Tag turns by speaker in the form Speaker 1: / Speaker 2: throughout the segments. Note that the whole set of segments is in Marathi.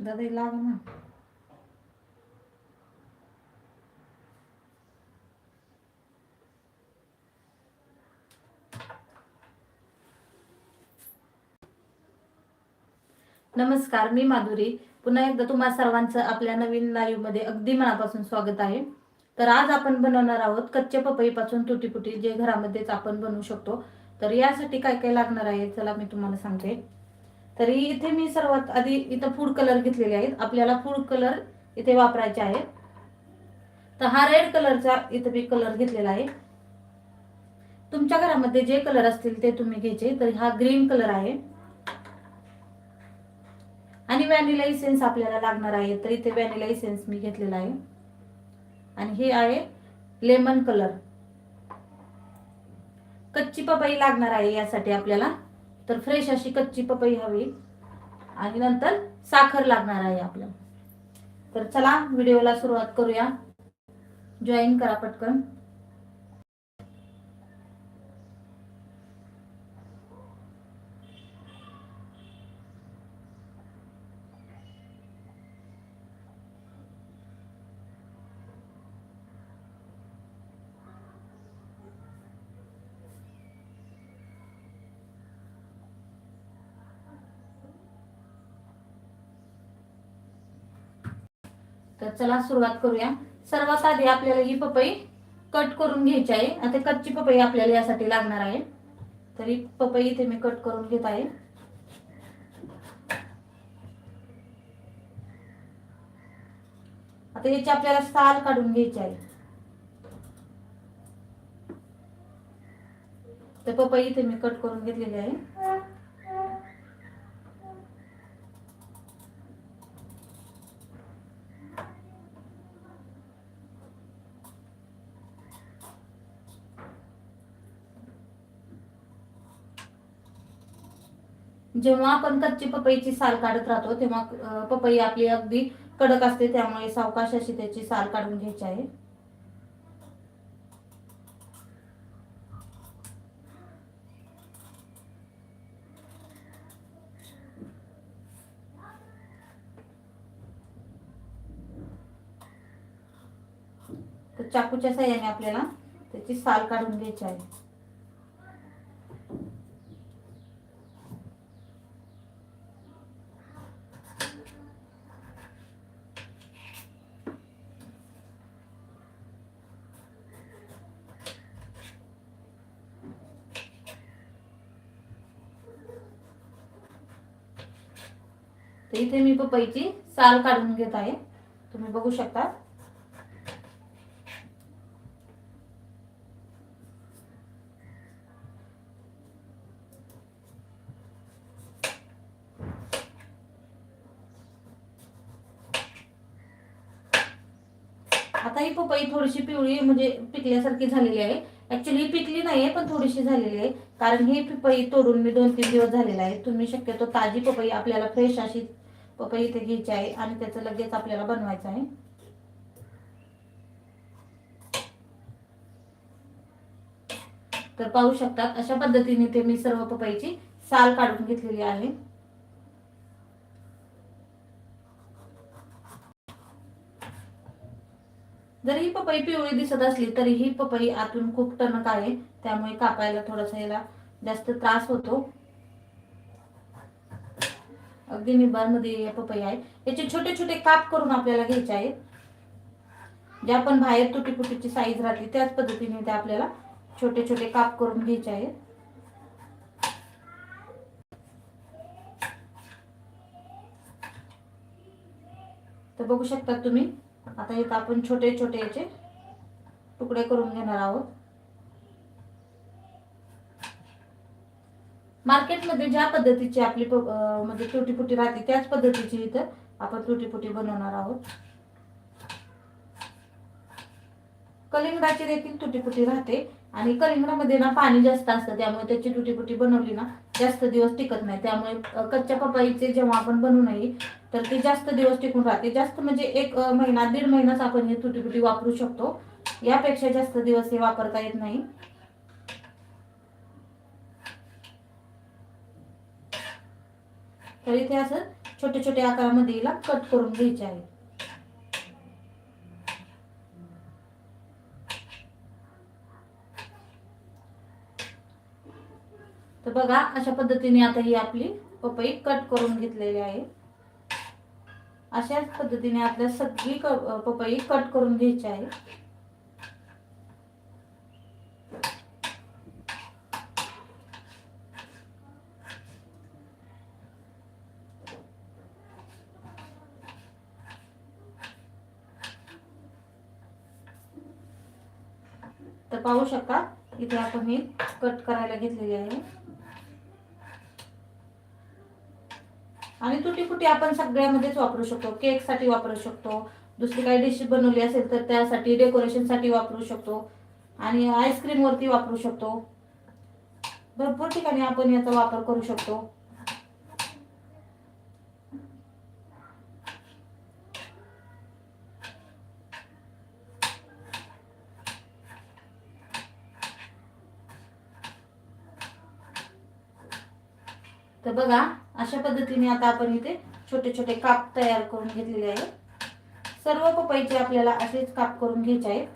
Speaker 1: दादा लाग ना नमस्कार मी माधुरी. पुन्हा एकदा तुम्हा सर्वांचं आपल्या नवीन लाईव्हमध्ये अगदी मनापासून स्वागत आहे. तर आज आपण बनवणार आहोत कच्च्या पपईपासून तुटीपुटी जे घरामध्येच आपण बनवू शकतो. तर यासाठी काय काय लागणार आहे चला मी तुम्हाला सांगते. तरी इथे मी सर्वात आधी इथं फूड कलर घेतलेले आहेत. आपल्याला फूड कलर इथे वापरायचे आहेत. तर हा रेड कलरचा इथं मी कलर घेतलेला आहे. तुमच्या घरामध्ये जे कलर असतील ते तुम्ही घ्यायचे. तर हा ग्रीन कलर आहे. आणि व्हॅनिला इसेन्स आपल्याला लागणार आहे. तर इथे व्हॅनिला इसेन्स मी घेतलेला आहे. आणि हे आहे लेमन कलर कच्ची पपई लागणार आहे यासाठी आपल्याला. तर फ्रेश अशी कच्ची पपई हवी. आणि नंतर साखर लागणार आहे आपल्याला तर चला व्हिडिओला सुरुवात करूया. जॉईन करा पटकन. तर चला सुरुवात करूया. सर्वात आधी आपल्याला ही पपई कट करून घ्यायची आहे. आता कच्ची पपई आपल्याला यासाठी लागणार आहे. तरी पपई इथे मी कट करून घेत आहे. आता याची आपल्याला साल काढून घ्यायची आहे. तर पपई इथे मी कट करून घेतलेली आहे. जेव्हा आपण कच्ची पपईची साल काढत राहतो तेव्हा पपई आपली अगदी कडक असते त्यामुळे सावकाश अशी त्याची साल काढून घ्यायची आहे. तर चाकूच्या साह्याने आपल्याला त्याची साल काढून घ्यायची आहे. इथे मी पपईची साल काढून घेत आहे. तुम्ही बघू शकता. आता ही पपई थोडीशी पिवळी म्हणजे पिकल्यासारखी झालेली आहे. ऍक्च्युली पिकली नाहीये पण थोडीशी झालेली आहे. कारण ही पपई तोडून मी दोन तीन दिवस झालेला आहे. तुम्ही शक्यतो ताजी पपई आपल्याला फ्रेश अशी पपई इथे घ्यायची आहे आणि त्याचं लगेच आपल्याला बनवायचं आहे. तर पाहू शकतात अशा पद्धतीने ते मी सर्व पपईची साल काढून घेतलेली आहे. जरी ही पपई पिवळी दिसत असली तरी ही पपई आतून खूप टणक आहे. त्यामुळे कापायला थोडासा याला जास्त त्रास होतो. अगदी निबारमध्ये पपई आहे. याचे छोटे छोटे काप करून आपल्याला घ्यायचे आहेत. जे आपण बाहेर तुटी फुटीची साईज राहते त्याच पद्धतीने ते आपल्याला छोटे छोटे काप करून घ्यायचे आहेत. तर बघू शकता तुम्ही आता इथं आपण छोटे छोटे याचे तुकडे करून घेणार आहोत. मार्केटमध्ये ज्या पद्धतीची आपली म्हणजे तुटीपुटी राहते त्याच पद्धतीची इथं आपण तुटीपुटी बनवणार आहोत. कलिंगडाची देखील तुटीपुटी राहते आणि कलिंगडामध्ये ना पाणी जास्त असतं त्यामुळे त्याची तुटीपुटी बनवली ना जास्त दिवस टिकत नाही. त्यामुळे कच्च्या पपईचे जेव्हा आपण बनवू नये तर ते जास्त दिवस टिकून राहते. जास्त म्हणजे एक महिना दीड महिनाच आपण हे तुटीपुटी वापरू शकतो. यापेक्षा जास्त दिवस हे वापरता येत नाही. तर इथे असं छोटे छोटे आकारामध्ये हिला कट करून घ्यायचे आहे. तर बघा अशा पद्धतीने आता ही आपली पपई कट करून घेतलेली आहे. अशाच पद्धतीने आपल्या सगळी पपई कट करून घ्यायची आहे. तर पाहू शकता इथे आपण मी कट करायला घेतलेली आहे. आणि तुटी फुटी आपण सगळ्यामध्येच वापरू शकतो. केकसाठी वापरू शकतो. दुसरी काही डिश बनवली असेल तर त्यासाठी डेकोरेशनसाठी वापरू शकतो. आणि आईस्क्रीम वरती वापरू शकतो. भरपूर ठिकाणी आपण याचा वापर करू शकतो. तर बघा अशा पद्धतीने आता आपण इथे छोटे छोटे काप तयार करून घेतलेले आहे सर्व पपईचे आपल्याला असेच काप करून घ्यायचे आहेत.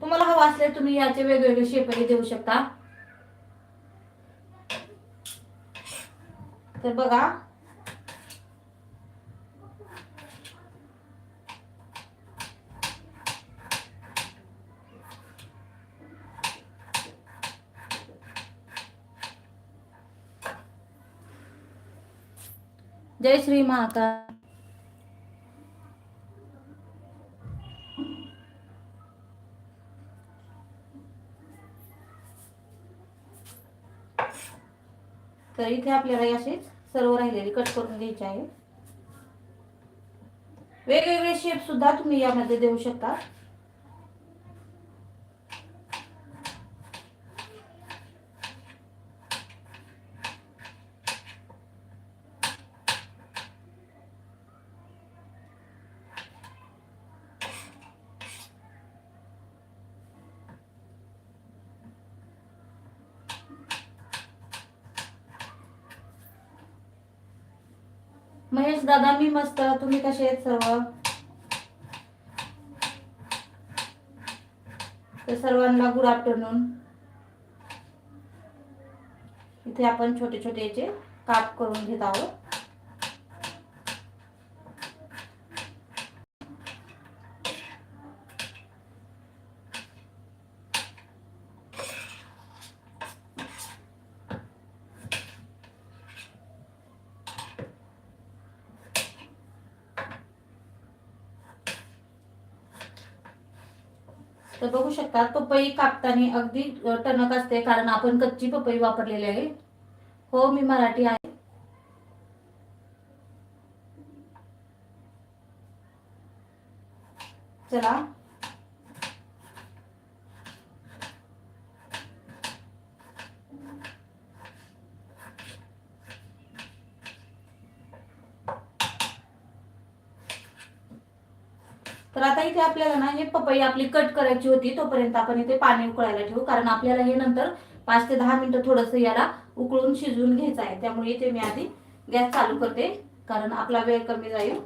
Speaker 1: तुम्हाला हवा असले तुम्ही याचे वेगवेगळे शेपही देऊ शकता. तर बघा जय श्री महाकाल तर इथे आपल्याला असेच सर्व राहिलेली कट करून घ्यायचे आहे. वेगवेगळे शेप सुद्धा तुम्ही यामध्ये देऊ शकता. दादा मी मस्त. तुम्ही कसे आहेत सर्व? तर सर्वांना गुड आफ्टरनून इथे आपण छोटे छोटे याचे काप करून घेत आहोत. तर बघू शकता पपई कापताना अगदी टणक असते कारण आपण कच्ची पपई वापरलेली आहे. हो मी मराठी आहे चला तर आता इथे आपल्याला ना हे पपई आपली कट करायची होती तोपर्यंत आपण इथे पाणी उकळायला ठेवू. कारण आपल्याला हे नंतर पाच ते दहा मिनिटं थोडस याला उकळून शिजवून घ्यायचं आहे. त्यामुळे इथे मी आधी गॅस चालू करते कारण आपला वेळ कमी जाईल.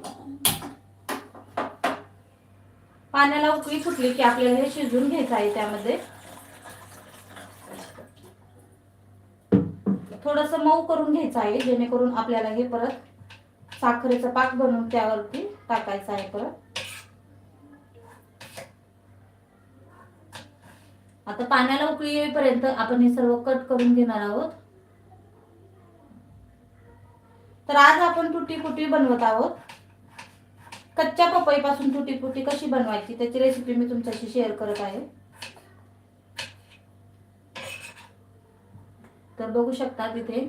Speaker 1: पाण्याला उकळी फुटली की आपल्याला हे शिजवून घ्यायचं आहे त्यामध्ये. थोडस मऊ करून घ्यायचं आहे जेणेकरून आपल्याला हे परत साखरेचा पाक बनवून त्यावरती टाकायचं आहे परत. आता पाण्याला उकळी येईपर्यंत आपण हे सर्व कट करून घेणार आहोत. तर आज आपण तुटी फुटी बनवत आहोत. कच्च्या पपईपासून तुटी फुटी कशी बनवायची त्याची रेसिपी मी तुमच्याशी शेअर करत आहे. तर बघू शकता तिथे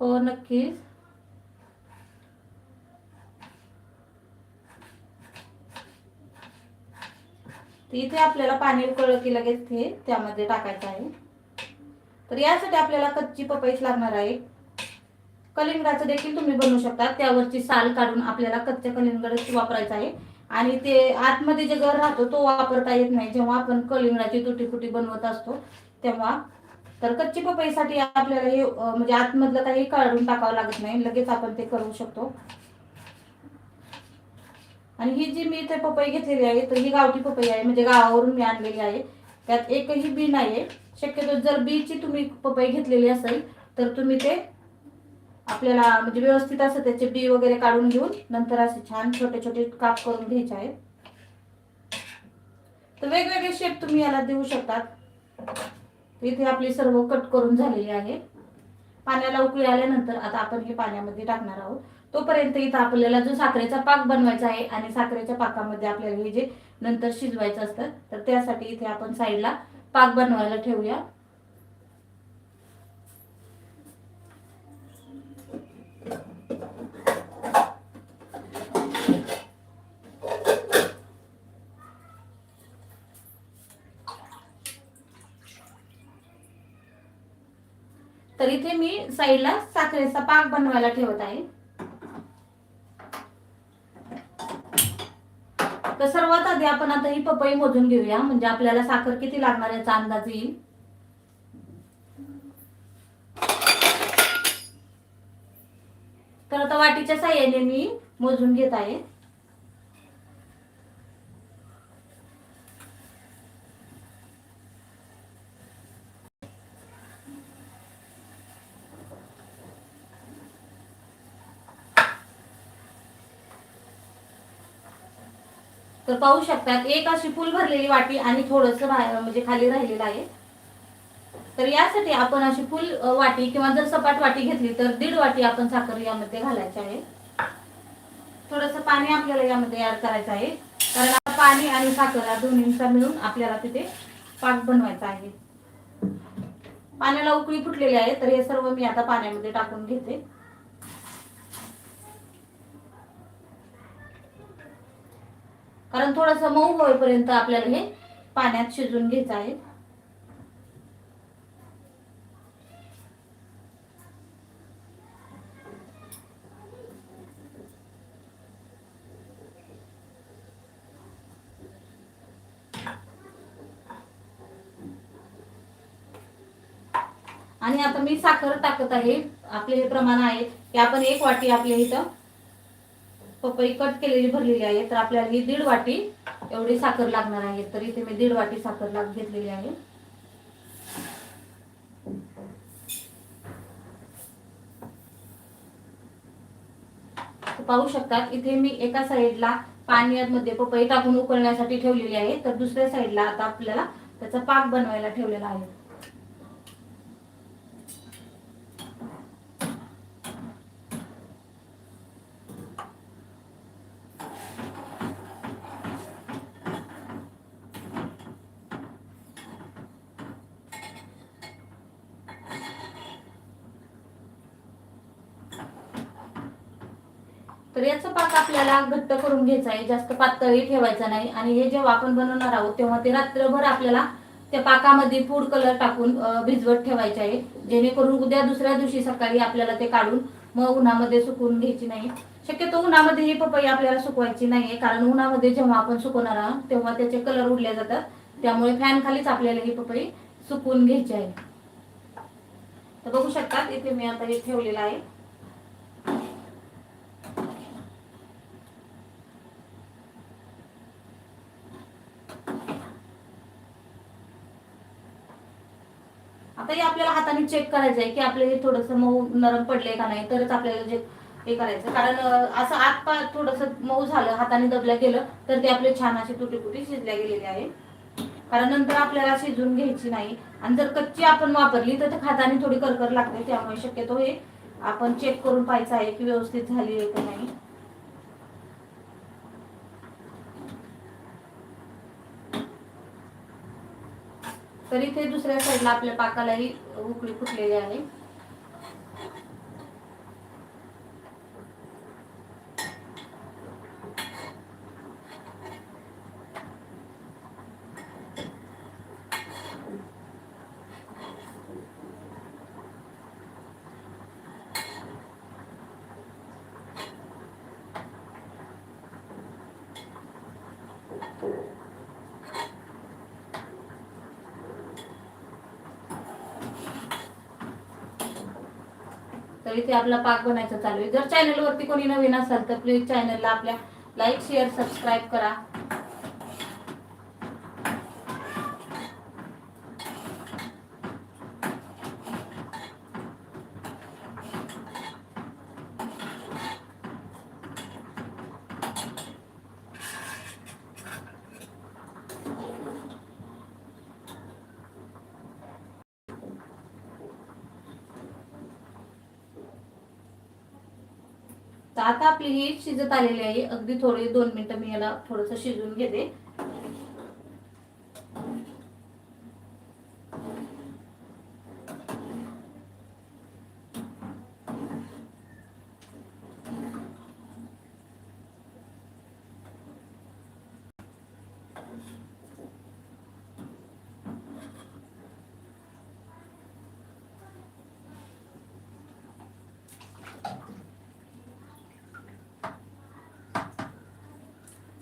Speaker 1: हो नक्कीच. इथे आपल्याला पाणी उकळलं की लगेच हे त्यामध्ये टाकायचं आहे. तर यासाठी आपल्याला कच्ची पपईच लागणार आहे. कलिंगडाचं देखील तुम्ही बनवू शकता. त्यावरची साल काढून आपल्याला कच्च्या कलिंगडच वापरायचं आहे. आणि ते आतमध्ये जे घर राहतो तो वापरता येत नाही. जेव्हा आपण कलिंगडाची तुटी फुटी बनवत असतो तेव्हा तर कच्ची पपईसाठी आपल्याला हे म्हणजे आतमधलं काही काढून टाकावं लागत नाही. लगेच आपण ते करू शकतो. आणि ही जी मी इथे पपई घेतलेली आहे तर ही गावठी पपई आहे म्हणजे गावावरून मी आणलेली आहे. त्यात एकही बी नाही आहे शक्यतो जर बीची तुम्ही पपई घेतलेली असेल तर तुम्ही ते आपल्याला म्हणजे व्यवस्थित असं त्याचे बी वगैरे काढून घेऊन नंतर असे छान छोटे छोटे काप करून घ्यायचे आहेत. तर वेगवेगळे शेप तुम्ही याला देऊ शकतात. इथे आपली सर्व कट करून झालेली आहे. पाण्याला उकळी आल्यानंतर आता आपण हे पाण्यामध्ये टाकणार आहोत. तोपर्यंत इथं आपल्याला जो साखरेचा पाक बनवायचा आहे आणि साखरेच्या पाकामध्ये आपल्याला हे जे नंतर शिजवायचं असतं तर त्यासाठी इथे आपण साईडला पाक बनवायला ठेवूया तर इथे मी साईडला साखरेचा पाक बनवायला ठेवत आहे. तर सर्वात आधी आपण आता ही पपई मोजून घेऊया. म्हणजे आपल्याला साखर किती लागणार याचा अंदाज येईल. तर आता वाटीच्या साह्याने मी मोजून घेत आहे. तर पाहू शकतात एक अशी फुल भरलेली वाटी आणि थोडस म्हणजे खाली राहिलेलं आहे. तर यासाठी आपण अशी फुल वाटी किंवा जर सपाट वाटी घेतली तर दीड वाटी आपण साखर यामध्ये घालायची आहे. थोडस पाणी आपल्याला यामध्ये ऍड करायचं आहे. कारण पाणी आणि साखर या दोन्हींचा मिळून आपल्याला तिथे पाक बनवायचा आहे. पाण्याला उकळी फुटलेली आहे तर हे सर्व मी आता पाण्यामध्ये टाकून घेते. कारण थोडासा मऊ होईपर्यंत आपल्याला हे पाण्यात शिजून घ्यायचं आहे. आणि आता मी साखर टाकत आहे. आपले हे प्रमाण आहे. की आपण एक वाटी आपल्या इथं पपई कट केलेली भरलेली आहे तर आपल्याला ही दीड वाटी एवढी साखर लागणार आहे. तर इथे मी दीड वाटी साखर लाग घेतलेली आहे. पाहू शकतात इथे मी एका साईडला पाण्यामध्ये पपई टाकून उकळण्यासाठी ठेवलेली आहे. तर दुसऱ्या साईडला आता आपल्याला त्याचा पाक बनवायला ठेवलेला आहे. तर याचा पाक आपल्याला घट्ट करून घ्यायचा आहे. जास्त पातळी ठेवायचा नाही. आणि हे जेव्हा आपण बनवणार आहोत तेव्हा ते रात्रभर आपल्याला त्या पाकामध्ये फूड कलर टाकून भिजवत ठेवायचे आहे. जेणेकरून उद्या दुसऱ्या दिवशी सकाळी आपल्याला ते काढून मग उन्हामध्ये सुकवून घ्यायची नाही. शक्यतो उन्हामध्ये ही पपई आपल्याला सुकवायची नाहीये. कारण उन्हामध्ये जेव्हा आपण सुकवणार आहोत तेव्हा त्याचे कलर उडले जातात. त्यामुळे फॅन खालीच आपल्याला ही पपई सुकवून घ्यायची आहे. तर बघू शकतात इथे मी आता हे ठेवलेलं आहे आता हे आपल्याला हाताने चेक करायचं आहे की आपले हे थोडस मऊ नरम पडले का नाही तरच आपल्याला जे हे करायचं. कारण असं आत पा थोडस मऊ झालं हाताने दबल्या गेलं तर ते आपले छान असे तुटी तुटी शिजल्या गेलेले आहे. कारण नंतर आपल्याला शिजून घ्यायची नाही. आणि जर कच्ची आपण वापरली तर ते खाताने थोडी करकर लागते त्यामुळे शक्यतो हे आपण चेक करून पाहायचं आहे की व्यवस्थित झाली आहे का नाही. तर इथे दुसऱ्या साईडला आपल्या पाकालाही उकळी फुटलेली आहे Thank you. तर इथे आपला पाक बनायचा चालू आहे. जर चॅनलवरती कोणी नवीन असाल तर प्लीज चॅनलला आपल्या लाईक शेअर सबस्क्राईब करा. तर आता आपली ही शिजत आलेली आहे. अगदी थोडी दोन मिनिटं मी याला थोडंसं शिजवून घेते.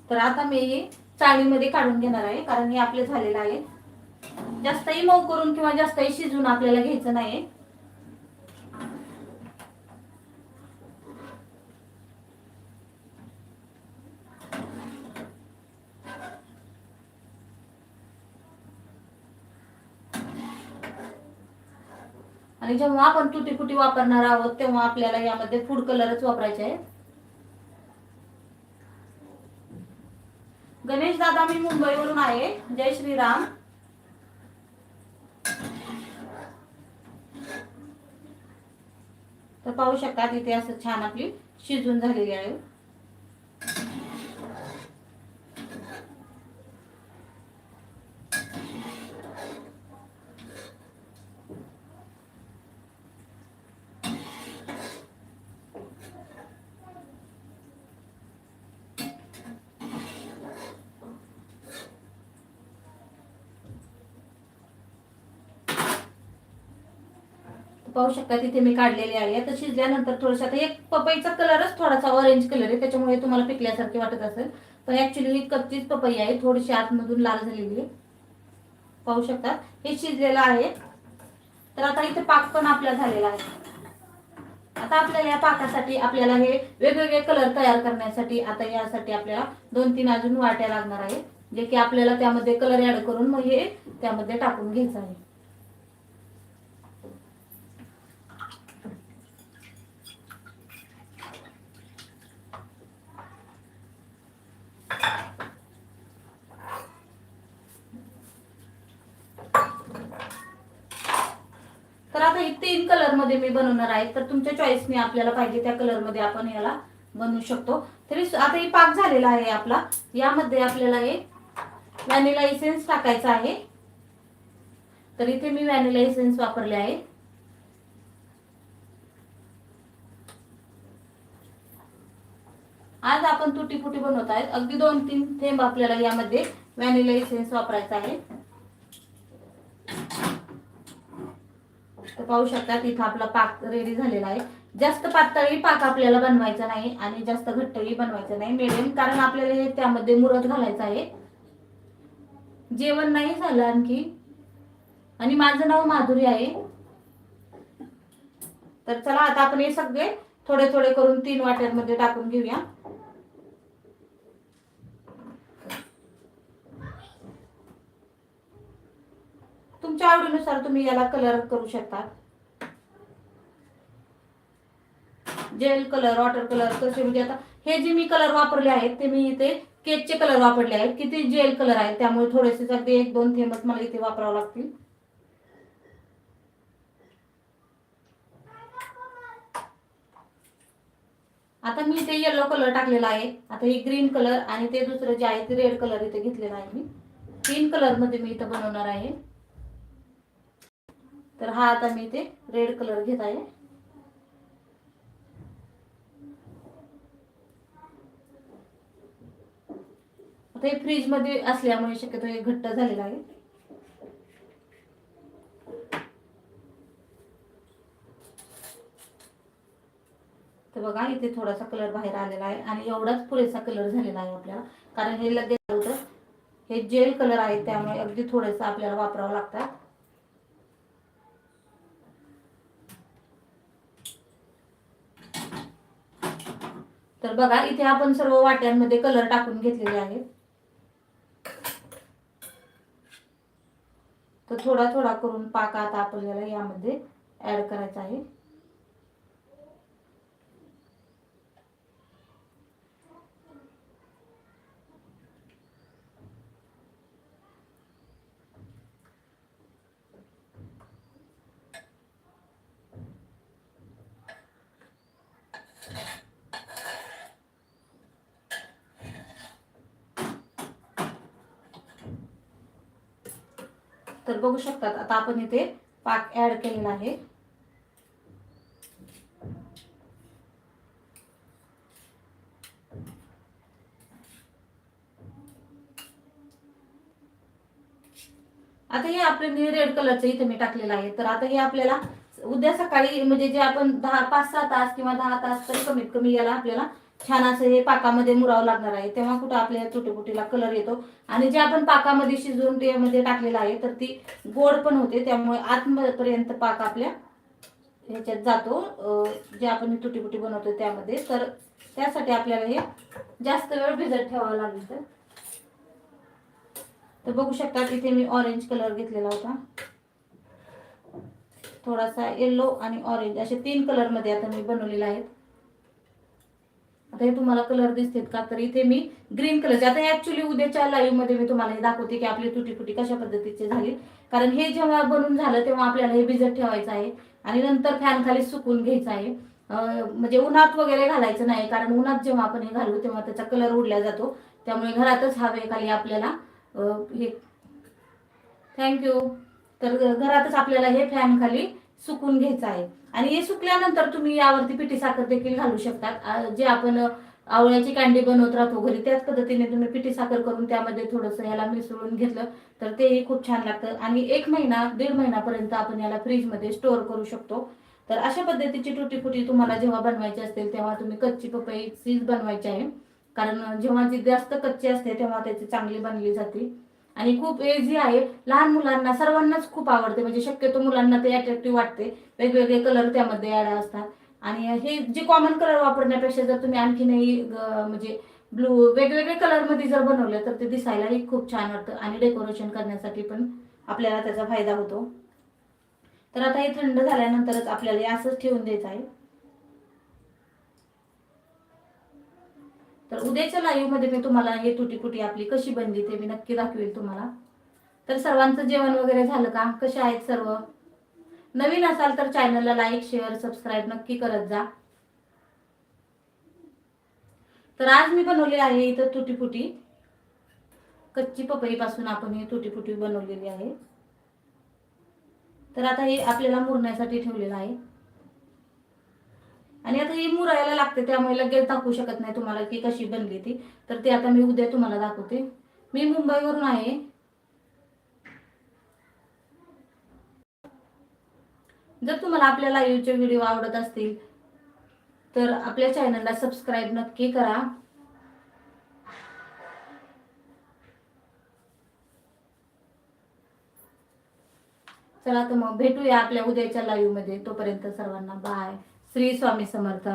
Speaker 1: तर आता मी हे चाळणीमध्ये काढून घेणार आहे कारण हे आपले झालेलं आहे. जास्तही मऊ करून किंवा जास्तही शिजून आपल्याला घ्यायचं नाही आणि जेव्हा आपण तुटी फुटी वापरणार आहोत तेव्हा आपल्याला यामध्ये फूड कलरच वापरायचे आहे. गणेश दादा मी मुंबईवरून आहे. जय श्रीराम. तर पाहू शकता तिथे असं छान आपली शिजून झालेली आहे. पाहू शकता तिथे मी काढलेली आहे. तर शिजल्यानंतर थोडंसं आता एक पपईचा कलरच थोडासा ऑरेंज कलर आहे त्याच्यामुळे तुम्हाला पिकल्यासारखे वाटत असेल. पण ऍक्च्युली ही कच्चीच पपई आहे थोडीशी आतमधून लाल झालेली आहे. पाहू शकता हे शिजलेलं आहे. तर आता इथे पाक पण आपला झालेला आहे. आता आपल्याला या पाकासाठी आपल्याला हे वेगवेगळे कलर तयार करण्यासाठी आता यासाठी आपल्याला दोन तीन अजून वाट्या लागणार आहे जे की आपल्याला त्यामध्ये कलर ऍड करून मग हे त्यामध्ये टाकून घ्यायचं आहे. तर आता हे तीन कलरमध्ये मी बनवणार आहे. तर तुमच्या चॉईसने आपल्याला पाहिजे त्या कलरमध्ये आपण याला बनवू शकतो. तरी आता हे पाक झालेला आहे आपला. यामध्ये आपल्याला हे व्हॅनिला इसेन्स टाकायचा आहे. तर इथे मी व्हॅनिला इसेन्स वापरले आहे. आज आपण तुटीपुटी बनवत आहेत. अगदी दोन तीन थेंब आपल्याला यामध्ये व्हॅनिला इसेन्स वापरायचा आहे. तर पाहू शकता तिथं आपला पाक रेडी झालेला आहे. जास्त पातळी पाक आपल्याला बनवायचा नाही आणि जास्त घट्टही बनवायचं नाही. मिडियम कारण आपल्याला हे त्यामध्ये मुरत घालायचं आहे. जेवण नाही झालं आणखी. आणि माझं नाव माधुरी आहे. तर चला आता आपण हे सगळे थोडे थोडे करून तीन वाट्यांमध्ये टाकून घेऊया. तुमच्या आवडीनुसार तुम्ही याला कलर करू शकता. जेल कलर वॉटर कलर कसे म्हणजे आता हे जे मी कलर वापरले आहेत ते मी इथे केकचे कलर वापरले आहेत. किती जेल कलर आहेत त्यामुळे थोडेसे अगदी एक दोन थेंबच मला इथे वापरावं लागतील. आता मी इथे येलो कलर टाकलेला आहे. आता हे ग्रीन कलर आणि ते दुसरं जे आहे ते रेड कलर इथे घेतलेला आहे मी. तीन कलरमध्ये मी इथं बनवणार आहे. तर हा आता मी इथे रेड कलर घेत आहे. आता हे फ्रीजमध्ये असल्यामुळे शक्यतो हे घट्ट झालेलं आहे. तर बघा इथे थोडासा कलर बाहेर आलेला आहे आणि एवढाच पुरेसा कलर झालेला आहे आपल्याला. कारण हे लगेच होतं. हे जेल कलर आहेत त्यामुळे अगदी थोडंसं आपल्याला वापरावं लागतात तर बघा इथे आपण सर्व वाट्यांमध्ये कलर टाकून घेतलेले आहेत. तर थोडा थोडा करून पाक आता आपल्याला यामध्ये ऍड करायचा आहे तर बघू शकतात. आता आपण इथे पाक ऍड केलेला आहे. आता हे आपले रेड कलरचं इथे मी टाकलेलं आहे. तर आता हे आपल्याला उद्या सकाळी म्हणजे जे आपण दहा पाच सहा तास किंवा दहा तास तरी कमीत कमी याला आपल्याला छान असं हे पाकामध्ये मुरावं लागणार आहे. तेव्हा कुठं आपल्या तुटीपुटीला कलर येतो. आणि जे आपण पाकामध्ये शिजवून त्यामध्ये टाकलेलं आहे तर ती गोड पण होते. त्यामुळे आतपर्यंत पाक आपल्या ह्याच्यात जातो. जे आपण तुटीपुटी बनवतो त्यामध्ये. तर त्यासाठी आपल्याला हे जास्त वेळ भिजत ठेवावं लागेल तर. तर बघू शकता इथे मी ऑरेंज कलर घेतलेला होता. थोडासा येल्लो आणि ऑरेंज असे तीन कलरमध्ये आता मी बनवलेले आहेत. आता हे तुम्हाला कलर दिसतात का? तर इथे मी ग्रीन कलरचे आता ऍक्च्युली उद्याच्या लाईव्हमध्ये मी तुम्हाला हे दाखवते की आपली तुटी फुटी कशा पद्धतीची झाली. कारण हे जेव्हा बनून झालं तेव्हा आपल्याला हे भिजत ठेवायचं आहे. आणि नंतर फॅन खाली सुकून घ्यायचं आहे. म्हणजे उन्हात वगैरे घालायचं नाही कारण उन्हात जेव्हा आपण हे घालू तेव्हा त्याचा कलर उडला जातो. त्यामुळे घरातच हवेखाली आपल्याला. हे. थँक्यू तर घरातच आपल्याला हे फॅन खाली सुकून घ्यायचं आहे. आणि हे सुकल्यानंतर तुम्ही यावरती पिठी साखर देखील घालू शकतात. जे आपण आवळ्याची कांडी बनवत राहतो घरी त्याच पद्धतीने तुम्ही पिठी साखर करून त्यामध्ये थोडंसं याला मिसळून घेतलं तर तेही खूप छान लागतं. आणि एक महिना दीड महिन्यापर्यंत आपण याला फ्रीजमध्ये स्टोअर करू शकतो. तर अशा पद्धतीची टुटी फुटी तुम्हाला जेव्हा बनवायची असतील तेव्हा तुम्ही कच्ची पपई सीज बनवायची आहे. कारण जेव्हा जी जास्त कच्ची असते तेव्हा त्याची चांगली बनली जाते. आणि खूप इझी आहे. लहान मुलांना सर्वांनाच खूप आवडते. म्हणजे शक्यतो मुलांना ते अट्रॅक्टिव्ह वाटते. वेगवेगळे कलर त्यामध्ये ॲड असतात. आणि हे जे कॉमन कलर वापरण्यापेक्षा जर तुम्ही आणखीनही ग- म्हणजे ब्लू वेगवेगळे कलरमध्ये जर बनवलं तर ते दिसायलाही खूप छान वाटतं. आणि डेकोरेशन करण्यासाठी पण आपल्याला त्याचा फायदा होतो. तर आता हे थंड झाल्यानंतरच आपल्याला असंच ठेवून द्यायचं आहे. तर उद्याच्या लाईव्हमध्ये मी तुम्हाला हे तुटीपुटी आपली कशी बनली ते मी नक्की दाखवेल तुम्हाला. तर सर्वांचं जेवण वगैरे झालं का? कसे आहेत सर्व? नवीन असाल तर चॅनलला लाईक शेअर सबस्क्राईब नक्की करत जा. तर आज मी बनवली आहे इथं तुटीपुटी कच्ची पपई पासून आपण ही तुटीपुटी बनवलेली आहे. तर आता हे आपल्याला मुरण्यासाठी ठेवलेलं आहे. आणि आता ही मुरायला लागते त्यामुळे लगेच दाखवू शकत नाही तुम्हाला की कशी बनली ती. तर ती आता मी उद्या तुम्हाला दाखवते. मी मुंबईवरून आहे. जर तुम्हाला आपल्या लाईव्हचे व्हिडिओ आवडत असतील तर आपल्या चॅनलला सबस्क्राईब नक्की करा. चला तर मग भेटूया आपल्या उद्याच्या लाईव्हमध्ये. तोपर्यंत सर्वांना बाय श्री स्वामी समर्थ.